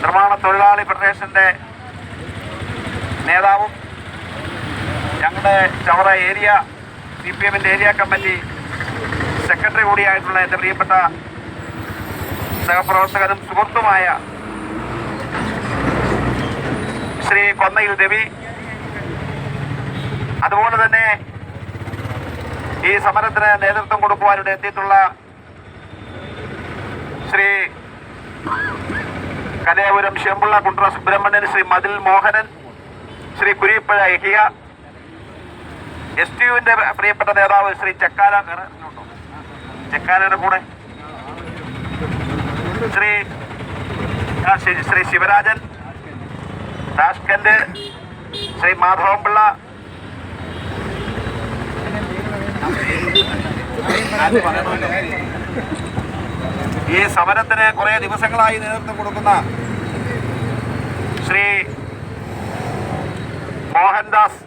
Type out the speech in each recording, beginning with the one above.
നിർമ്മാണ തൊഴിലാളി ഫെഡറേഷന്റെ നേതാവും ഞങ്ങളുടെ ചവറ ഏരിയ സി പി എമ്മിന്റെ ഏരിയ കമ്മിറ്റി സെക്രട്ടറി കൂടിയായിട്ടുള്ള എന്റെ പ്രിയപ്പെട്ട സഹപ്രവർത്തകനും സുഹൃത്തുമായ ശ്രീ കൊന്നയിൽ രവി. അതുപോലെ തന്നെ ഈ സമരത്തിന് നേതൃത്വം കൊടുക്കുവാനിടെ എത്തിയിട്ടുള്ള ശ്രീ കലയപുരം ശിവപിള്ള കുണ്ട്ര സുബ്രഹ്മണ്യൻ ശ്രീ മതിൽ മോഹനൻ ശ്രീ കുരിപ്പഴ ഇഹിയ എസ് ടി യുവിന്റെ പ്രിയപ്പെട്ട നേതാവ് ശ്രീ ചക്കാല ചക്കാലയുടെ കൂടെ? ശ്രീ ശ്രീ- ശ്രീ ശിവരാജൻ താഷ്കന്റ് ശ്രീ മാധവൻപിള്ള. ഈ സമരത്തിന് കുറെ ദിവസങ്ങളായി നേതൃത്വം കൊടുക്കുന്ന ശ്രീ മോഹൻദാസ്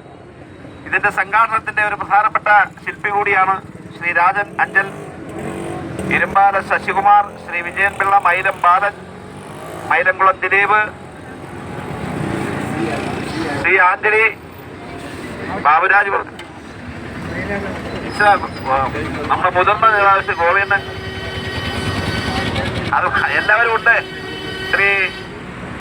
ഇതിന്റെ സംഘാടനത്തിന്റെ ഒരു പ്രധാനപ്പെട്ട ശില്പി കൂടിയാണ് ശ്രീ രാജൻ അഞ്ചൽ ഇരുമ്പാല ശശികുമാർ ശ്രീ വിജയൻ പിള്ള മൈലം ബാലൻ മൈലംകുളം ദിലീപ് ശ്രീ ആന്റണി ബാബുരാജ് നമ്മുടെ മുതിർന്ന നേതാവ് ശ്രീ ഗോവിന്ദൻ. അത് എല്ലാവരും ഉണ്ട് ശ്രീ